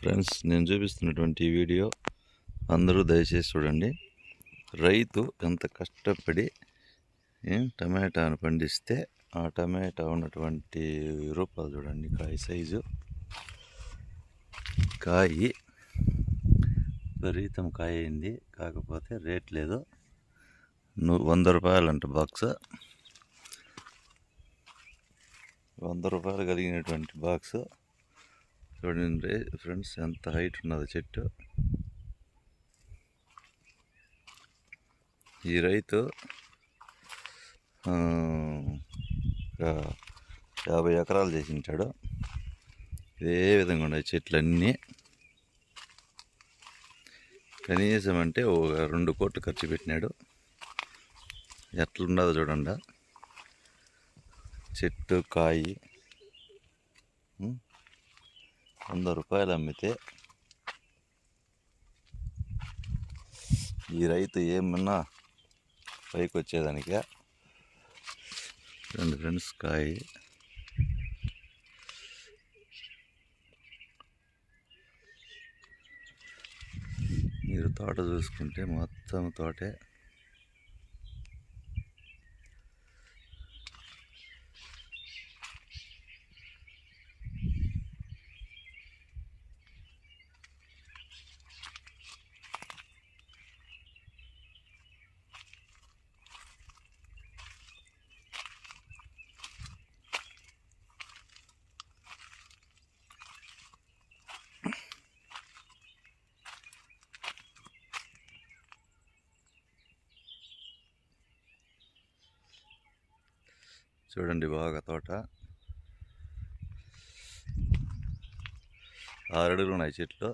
Friends నేను చూపిస్తున్నటువంటి ఈ వీడియో అందరూ దయచేసి చూడండి. రైతు ఎంత కష్టపడి టమాటాను పండిస్తే ఆ టమాటా ఉన్నటువంటి రూపాలు చూడండి కాయ సైజు. కాయి విపరీతం కాయ అయింది కాకపోతే రేట్ లేదు. వంద రూపాయలంట బాక్స్. వంద రూపాయలు కలిగినటువంటి బాక్స్. చూడండి ఫ్రెండ్స్ ఎంత హైట్ ఉన్నదో చెట్టు. ఈ రైతు యాభై ఎకరాలు చేసి ఉంటాడు ఇదే విధంగా ఉన్నాయి చెట్లన్నీ. కనీసం అంటే ఒక రెండు కోట్లు ఖర్చు పెట్టినాడు. ఎట్లున్నదో చూడండి. చెట్టు కాయి వంద రూపాయలు అమ్మితే ఈ రైతు ఏమన్నా పైకి వచ్చేదానికే? రెండు ఫ్రెండ్స్ కాయ. మీరు తోట చూసుకుంటే మొత్తం తోటే. చూడండి బాగా తోట. ఆరడుగులు ఉన్నాయి చెట్లు.